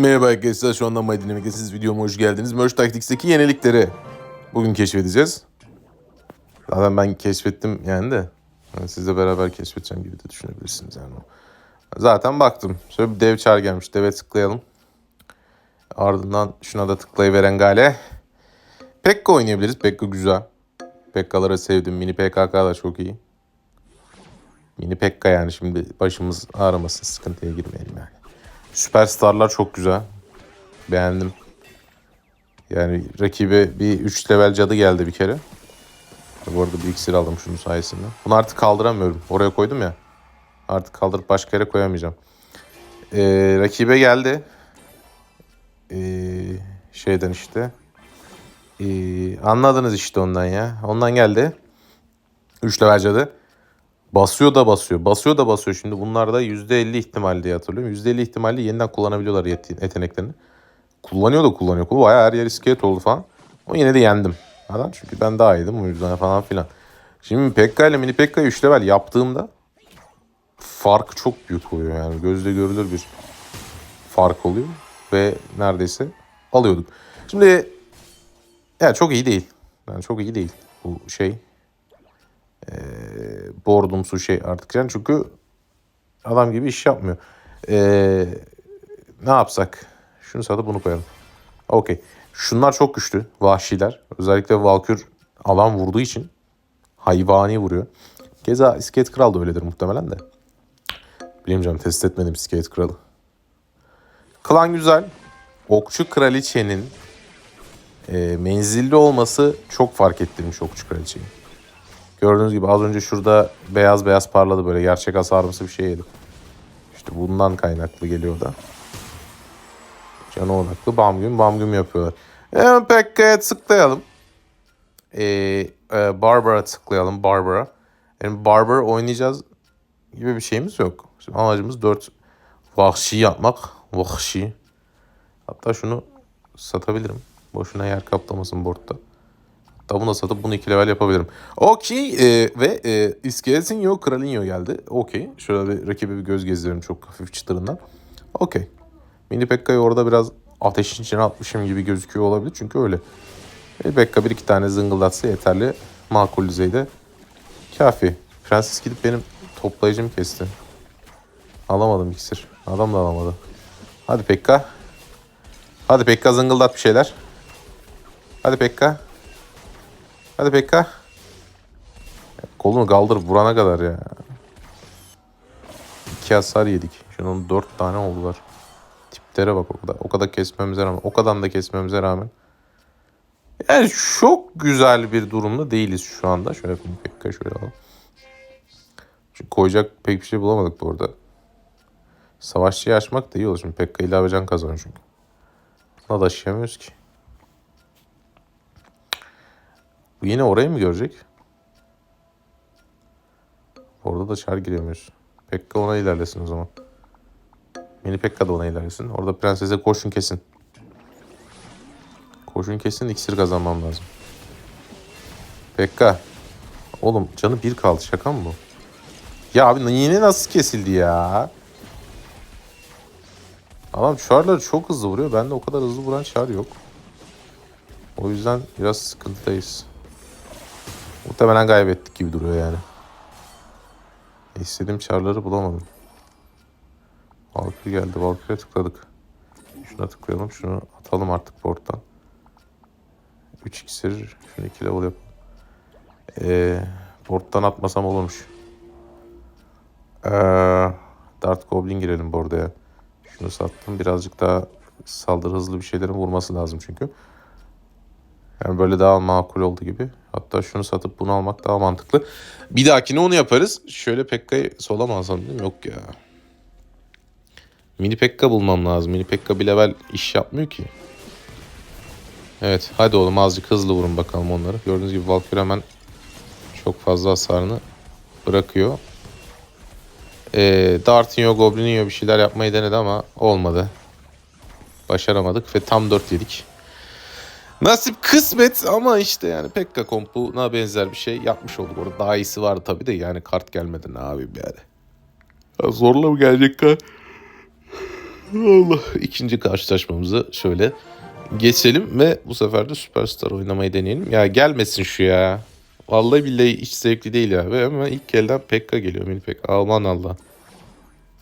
Merhaba arkadaşlar şu anda My Dynamic'tesiniz. Videoma hoş geldiniz. Merge Tactics'teki yenilikleri bugün keşfedeceğiz. Zaten ben keşfettim yani de. Yani sizle beraber keşfedeceğim gibi de düşünebilirsiniz yani. Zaten baktım. Şöyle bir dev çağır gelmiş. Deve tıklayalım. Ardından şuna da tıklayıveren gale. Pekka oynayabiliriz. Pekka güzel. Pekka'ları sevdim. Mini PKK da çok iyi. Mini Pekka yani şimdi başımız ağrımasın. Sıkıntıya girmeyelim yani. Süperstarlar çok güzel. Beğendim. Yani rakibe bir 3 level cadı geldi bir kere. Bu arada bir iksir aldım şunun sayesinde. Bunu artık kaldıramıyorum. Oraya koydum ya. Artık kaldırıp başka yere koyamayacağım. Ee, rakibe geldi. Ee, şeyden işte. Ee, anladınız işte ondan ya. Ondan geldi. 3 level cadı. Basıyor da basıyor. Basıyor da basıyor. Şimdi bunlar da %50 ihtimal diye hatırlıyorum. %50 ihtimalle yeniden kullanabiliyorlar yet- yeteneklerini. Kullanıyor da kullanıyor. Bayağı her yer iskelet oldu falan. Ama yine de yendim. Neden? Çünkü ben daha iyiydim o yüzden falan filan. Şimdi Pekka ile Mini Pekka'yı 3 level yaptığımda fark çok büyük oluyor yani. Gözle görülür bir fark oluyor. Ve neredeyse alıyorduk. Şimdi yani çok iyi değil. Yani çok iyi değil bu şey bordumsu şey artık. Yani çünkü adam gibi iş yapmıyor. Ee, ne yapsak? Şunu satıp bunu koyalım. Okey. Şunlar çok güçlü. Vahşiler. Özellikle Valkür alan vurduğu için hayvani vuruyor. Keza İskelet Kral da öyledir muhtemelen de. Bilmiyorum test etmedim İskelet Kralı. Klan güzel. Okçu Kraliçe'nin e, menzilli olması çok fark ettirmiş Okçu Kraliçe'yi. Gördüğünüz gibi az önce şurada beyaz beyaz parladı böyle gerçek hasarımsı bir şey yedi. İşte bundan kaynaklı geliyor da. Canı odaklı bam güm bam güm yapıyorlar. Hemen Pekka'ya tıklayalım. Ee, e, Barbara tıklayalım Barbara. Yani Barbara oynayacağız gibi bir şeyimiz yok. Şimdi amacımız 4 vahşi yapmak. Vahşi. Hatta şunu satabilirim. Boşuna yer kaplamasın boardta. Hatta bunu da satıp bunu 2 level yapabilirim. Okey e, ve e, Iskeletinho Kralinho geldi. Okey. Şöyle bir rakibe bir göz gezdirelim çok hafif çıtırından. Okey. Mini Pekka'yı orada biraz ateşin içine atmışım gibi gözüküyor olabilir. Çünkü öyle. Mini Pekka bir iki tane zıngıldatsa yeterli. Makul düzeyde. Kafi. Prenses gidip benim toplayıcımı kesti. Alamadım iksir. Adam da alamadı. Hadi Pekka. Hadi Pekka zıngıldat bir şeyler. Hadi Pekka. Hadi Pekka. Kolunu kaldır vurana kadar ya. İki hasar yedik. Şunun dört tane oldular. Tiplere bak o kadar. O kadar kesmemize rağmen. O kadar da kesmemize rağmen. Yani çok güzel bir durumda değiliz şu anda. Şöyle yapayım Pekka şöyle alalım. Çünkü koyacak pek bir şey bulamadık bu arada. Savaşçıyı açmak da iyi olur. Şimdi Pekka ilave can kazanıyor çünkü. Buna da aşıyamıyoruz ki. Bu yine orayı mı görecek? Orada da çar giremiyoruz. Pekka ona ilerlesin o zaman. Mini Pekka da ona ilerlesin. Orada prensese koşun kesin. Koşun kesin iksir kazanmam lazım. Pekka. Oğlum canı bir kaldı şaka mı bu? Ya abi yine nasıl kesildi ya? Adam çarları çok hızlı vuruyor. Bende o kadar hızlı vuran çar yok. O yüzden biraz sıkıntıdayız. Muhtemelen kaybettik gibi duruyor yani. İstediğim çarları bulamadım. Valkyrie geldi. Valkyrie'ye tıkladık. Şuna tıklayalım. Şunu atalım artık porttan. 3 iksir. Şunu 2 level yap. Ee, porttan atmasam olurmuş. Ee, Dart Goblin girelim bu arada ya. Şunu sattım. Birazcık daha saldırı hızlı bir şeylerin vurması lazım çünkü. Yani böyle daha makul oldu gibi. Hatta şunu satıp bunu almak daha mantıklı. Bir dahakine onu yaparız. Şöyle Pekka'yı sola mı? Yok ya. Mini Pekka bulmam lazım. Mini Pekka bir level iş yapmıyor ki. Evet hadi oğlum azıcık hızlı vurun bakalım onları. Gördüğünüz gibi Valkyrie hemen çok fazla hasarını bırakıyor. Ee, Dartinho, Goblininho bir şeyler yapmayı denedi ama olmadı. Başaramadık ve tam 4 yedik. Nasip kısmet ama işte yani Pekka kompuna benzer bir şey yapmış olduk. Orada daha iyisi vardı tabii de yani kart gelmedi ne yapayım yani. Ya zorla mı gelecek kart? Allah. İkinci karşılaşmamızı şöyle geçelim ve bu sefer de Superstar oynamayı deneyelim. Ya gelmesin şu ya. Vallahi billahi hiç zevkli değil ya. Ve hemen ilk elden Pekka geliyor. Mini Pekka. Aman Allah.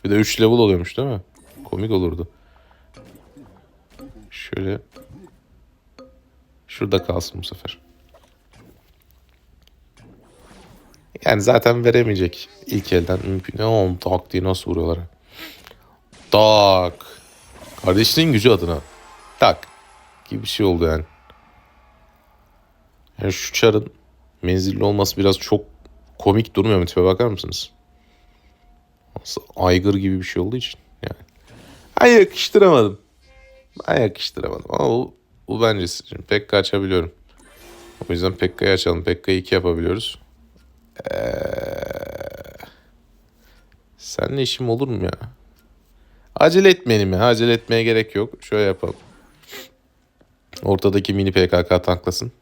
Bir de 3 level oluyormuş değil mi? Komik olurdu. Şöyle. Şurada kalsın bu sefer. Yani zaten veremeyecek ilk elden. Mümkün. Oğlum tak diye nasıl vuruyorlar. Tak. Kardeşinin gücü adına. Tak. Gibi bir şey oldu yani. Yani şu çarın menzilli olması biraz çok komik durmuyor mu? Tipe bakar mısınız? Nasıl aygır gibi bir şey olduğu için. Yani. Ay yakıştıramadım. Ben yakıştıramadım ama bu, bu bence şimdi Pekka açabiliyorum. O yüzden Pekka'yı açalım. Pekka'yı 2 yapabiliyoruz. Ee, seninle işim olur mu ya? Acele etmeyelim ya. Acele etmeye gerek yok. Şöyle yapalım. Ortadaki mini PKK tanklasın.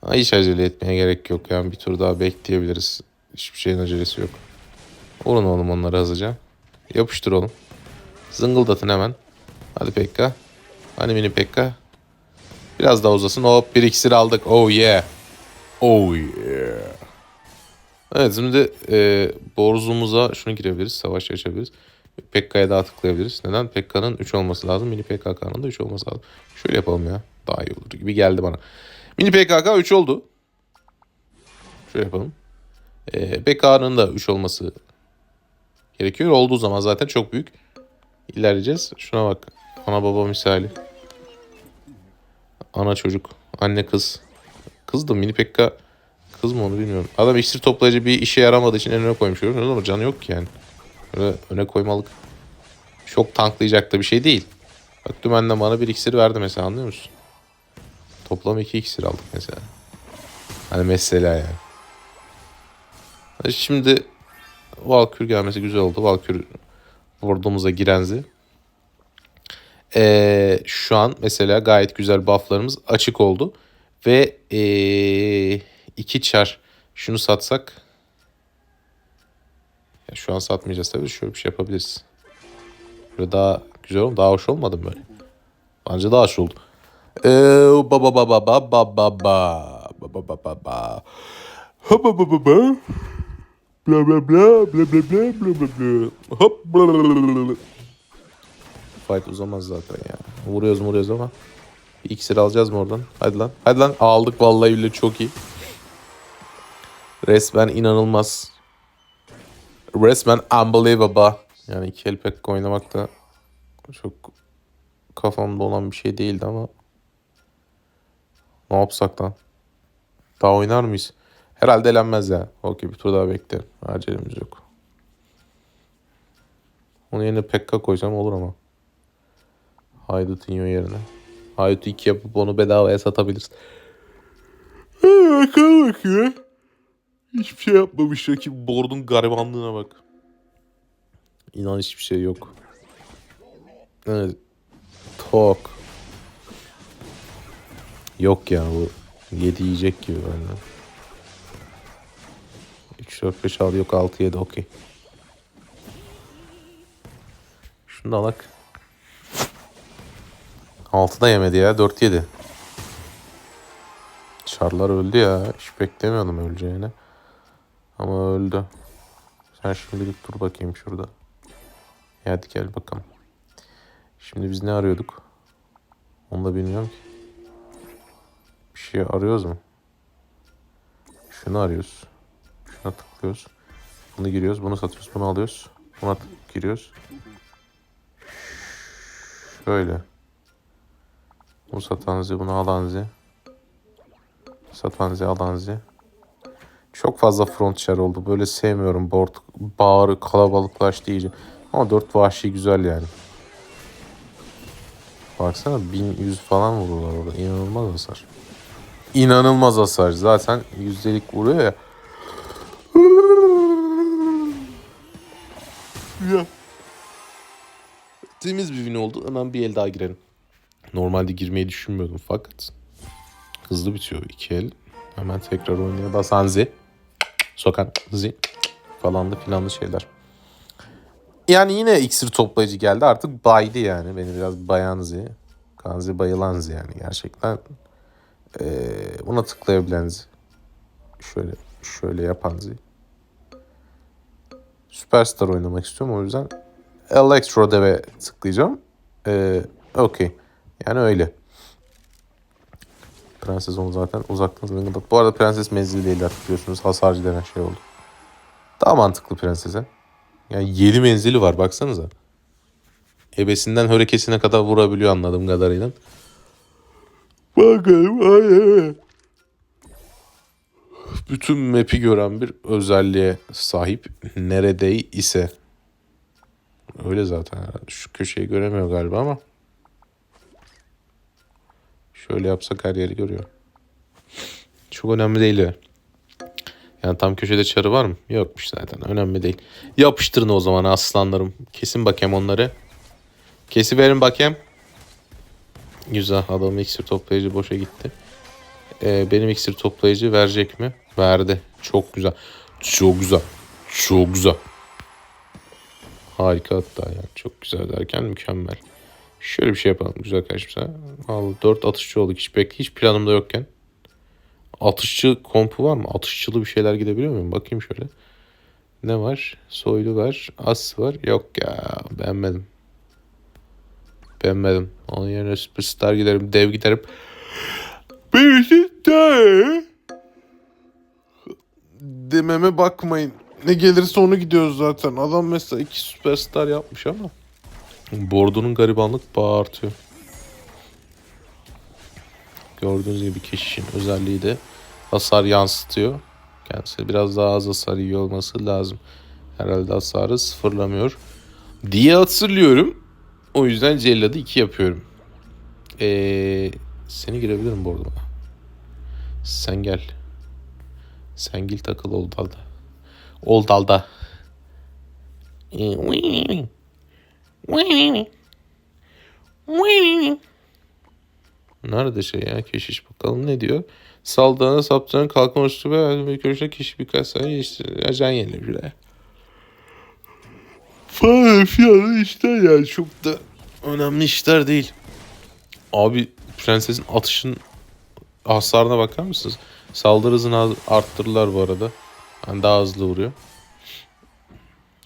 Ha, hiç acele etmeye gerek yok. Yani bir tur daha bekleyebiliriz. Hiçbir şeyin acelesi yok. Vurun oğlum onları hızlıca. Yapıştır oğlum. Zıngıldatın hemen. Hadi Pekka. Hani mini Pekka. Biraz daha uzasın. Hop bir iksir aldık. Oh yeah. Oh yeah. Evet şimdi e, borzumuza şunu girebiliriz. Savaş açabiliriz. Pekka'ya daha tıklayabiliriz. Neden? Pekka'nın 3 olması lazım. Mini PKK'nın da 3 olması lazım. Şöyle yapalım ya. Daha iyi olur gibi geldi bana. Mini PKK 3 oldu. Şöyle yapalım. E, PK'nın da 3 olması gerekiyor. Olduğu zaman zaten çok büyük. İlerleyeceğiz. Şuna bak. Ana baba misali. Ana çocuk. Anne kız. Kız da mini pekka kız mı onu bilmiyorum. Adam iksir toplayıcı bir işe yaramadığı için en öne koymuş. Görüyorsunuz ama canı yok ki yani. Öyle öne koymalık. Çok tanklayacak da bir şey değil. Bak dümenden bana bir iksir verdi mesela anlıyor musun? Toplam iki iksir aldık mesela. Hani mesela yani. Şimdi Valkür gelmesi güzel oldu. Valkür vurduğumuza girenzi. Ee, şu an mesela gayet güzel bufflarımız açık oldu. Ve ee, iki çar şunu satsak ya şu an satmayacağız tabii. Şöyle bir şey yapabiliriz. Böyle daha güzel oldu. Daha hoş olmadı mı böyle? Bence daha hoş oldu. Ee, ba ba ba ba ba ba ba ba ba ba ba ba ba Ha ba ba ba ba bla bla bla bla bla bla bla bla bla hop bla bla bla bla Fight uzamaz zaten ya. Vuruyoruz vuruyoruz ama bir iksir alacağız mı oradan? Hadi lan. Hadi lan. Aldık vallahi bile çok iyi. Resmen inanılmaz. Resmen unbelievable. Yani iki el pek oynamak da çok kafamda olan bir şey değildi ama ne yapsak lan? Daha oynar mıyız? Herhalde elenmez ya. Okey bir tur daha beklerim. Acelemiz yok. Onun yerine Pekka koysam olur ama. Haydutinho yerine. Haydut 2 yapıp onu bedavaya satabiliriz. Bakalım bakıyor. Hiçbir şey yapmamış rakip. Board'un garibanlığına bak. İnan hiçbir şey yok. Evet. Tok. Yok ya bu. 7 yiyecek gibi benden. 3, 4, 5, 6 yok 6, 7 okey. Şunu da alak. 6 da yemedi ya 4 yedi. Çarlar öldü ya. Hiç beklemiyordum öleceğini. Ama öldü. Sen şimdilik dur bakayım şurada. Hadi gel bakalım. Şimdi biz ne arıyorduk? Onu da bilmiyorum ki. Bir şey arıyoruz mu? Şunu arıyoruz. Şuna tıklıyoruz. Bunu giriyoruz. Bunu satıyoruz. Bunu alıyoruz. Buna giriyoruz. Şöyle. Bu satanzi, bunu alanzi. Satanzi, alanzi. Çok fazla front share oldu. Böyle sevmiyorum. Board bağırı kalabalıklaştı iyice. Ama 4 vahşi güzel yani. Baksana 1100 falan vururlar orada. İnanılmaz hasar. İnanılmaz hasar. Zaten yüzdelik vuruyor ya. ya. Temiz bir win oldu. Hemen bir el daha girelim. Normalde girmeyi düşünmüyordum fakat hızlı bitiyor iki el. Hemen tekrar oynaya basan zi. Sokan zi falan da filanlı şeyler. Yani yine iksir toplayıcı geldi. Artık baydı yani. Beni biraz bayan zi. Kanzi bayılan zi yani gerçekten. Ee, buna tıklayabilen zi. Şöyle şöyle yapan zi. Superstar oynamak istiyorum. O yüzden Electro Dev'e tıklayacağım. Ee, Okey. Yani öyle. Prenses onu zaten uzaktan zıngıldak. Bu arada prenses menzili değil artık biliyorsunuz. Hasarcı denen şey oldu. Daha mantıklı prensese. Yani 7 menzili var baksanıza. Ebesinden hörekesine kadar vurabiliyor anladığım kadarıyla. Ay. Bütün map'i gören bir özelliğe sahip. Nerede ise. Öyle zaten. Şu köşeyi göremiyor galiba ama. Şöyle yapsak her yeri görüyor. Çok önemli değil ya. Yani tam köşede çarı var mı? Yokmuş zaten. Önemli değil. Yapıştırın o zaman aslanlarım. Kesin bakayım onları. Kesi verin bakayım. Güzel. Adamın iksir toplayıcı boşa gitti. Ee, benim iksir toplayıcı verecek mi? Verdi. Çok güzel. Çok güzel. Çok güzel. Harika hatta yani. Çok güzel derken mükemmel. Şöyle bir şey yapalım güzel kardeşim sen. Al 4 atışçı olduk. Hiç bekle hiç planımda yokken. Atışçı kompu var mı? Atışçılı bir şeyler gidebiliyor muyum? Bakayım şöyle. Ne var? Soylu var. As var. Yok ya. Beğenmedim. Beğenmedim. Onun yerine süperstar giderim. Dev giderim. Birisi de dememe bakmayın. Ne gelirse onu gidiyoruz zaten. Adam mesela iki süperstar yapmış ama Bordo'nun garibanlık bağı artıyor. Gördüğünüz gibi keşişin özelliği de hasar yansıtıyor. Kendisi biraz daha az hasar yiyor olması lazım. Herhalde hasarı sıfırlamıyor diye hatırlıyorum. O yüzden Cellad'ı 2 yapıyorum. Ee, seni girebilirim Bordo'na. Sen gel. Sen gel takıl ol dalda. Nerede şey ya keşiş bakalım ne diyor. Saldığına saptığına kalkma üstü ve bir köşe kişi birkaç saniye işte ajan yenilir bile. Falan filan işler yani çok da önemli işler değil. Abi prensesin atışın hasarına bakar mısınız? Saldırı hızını arttırırlar bu arada. Yani daha hızlı vuruyor.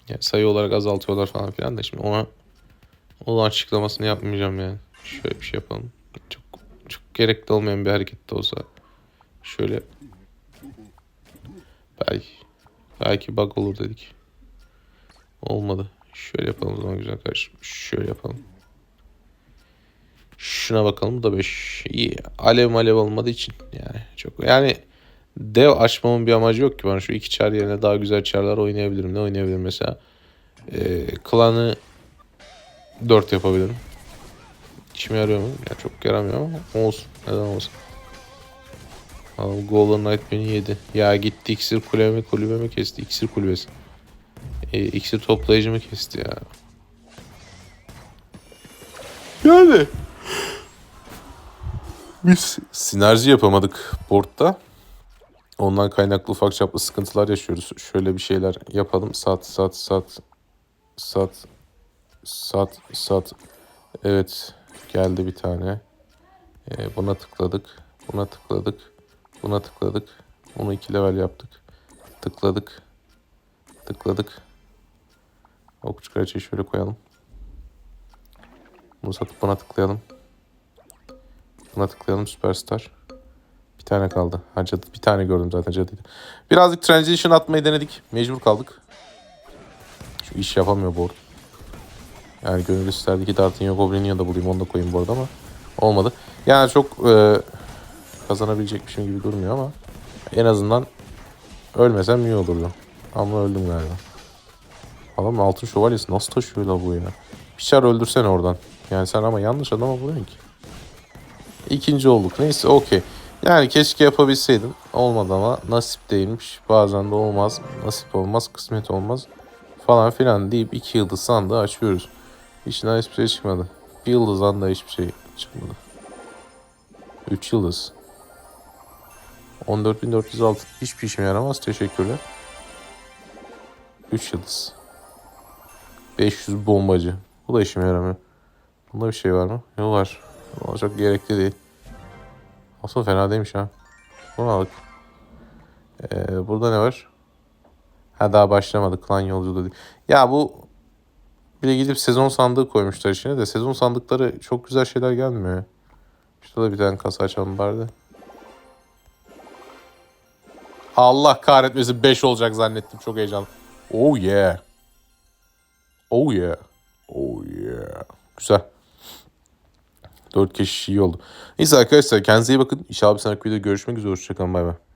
Yani sayı olarak azaltıyorlar falan filan da şimdi ona onun açıklamasını yapmayacağım yani. Şöyle bir şey yapalım. Çok çok gerekli olmayan bir hareket de olsa. Şöyle belki belki bug olur dedik. Olmadı. Şöyle yapalım o zaman güzel kardeşim. Şöyle yapalım. Şuna bakalım bu da 5. İyi. Alev malev olmadığı için yani çok yani dev açmamın bir amacı yok ki ben şu iki çar yerine daha güzel çarlar oynayabilirim. Ne oynayabilirim mesela? Ee, klanı 4 yapabilirim. İşime yarıyor mu? Ya çok yaramıyor ama olsun. Neden olsun. Adam Golden Knight beni yedi. Ya gitti iksir kulemi kulübemi kesti. İksir kulübesi. E, iksir toplayıcımı kesti ya. Yani. Biz sinerji yapamadık board'da. Ondan kaynaklı ufak çaplı sıkıntılar yaşıyoruz. Şöyle bir şeyler yapalım. Sat sat sat sat sat sat. Evet geldi bir tane. Ee, buna tıkladık. Buna tıkladık. Buna tıkladık. Bunu iki level yaptık. Tıkladık. Tıkladık. Okçu kraliçeyi şöyle koyalım. Bunu satıp buna tıklayalım. Buna tıklayalım süperstar. Bir tane kaldı. Ha cadı. Bir tane gördüm zaten cadıydı. Birazcık transition atmayı denedik. Mecbur kaldık. Şu iş yapamıyor bu arada. Yani gönül isterdi ki D'Artagnan Goblin'i da bulayım onu da koyayım bu arada ama olmadı. Yani çok e, kazanabilecekmişim gibi durmuyor ama en azından ölmesem iyi olurdu. Ama öldüm galiba. Adam altın şövalyesi nasıl taşıyor la bu ya? Bir çar öldürsen oradan. Yani sen ama yanlış adama vuruyorsun ki. İkinci olduk. Neyse okey. Yani keşke yapabilseydim. Olmadı ama nasip değilmiş. Bazen de olmaz. Nasip olmaz, kısmet olmaz. Falan filan deyip iki yıldız sandığı açıyoruz. İçinden hiçbir şey çıkmadı. Bir yıldızdan da hiçbir şey çıkmadı. 3 yıldız. 14.406. Hiçbir işime yaramaz. Teşekkürler. 3 yıldız. 500 bombacı. Bu da işime yaramıyor. Bunda bir şey var mı? Yok var. Ama çok gerekli değil. Aslında fena değilmiş ha. Bunu aldık. Ee, burada ne var? Ha daha başlamadı. Klan yolculuğu değil. Ya bu bir de gidip sezon sandığı koymuşlar içine de sezon sandıkları çok güzel şeyler gelmiyor. İşte da bir tane kasa açalım bari de. Allah kahretmesin 5 olacak zannettim. Çok heyecanlı. Oh yeah. Oh yeah. Oh yeah. Güzel. 4 kişi iyi oldu. Neyse arkadaşlar kendinize iyi bakın. İnşallah bir sonraki videoda görüşmek üzere. Hoşçakalın. Bay bay.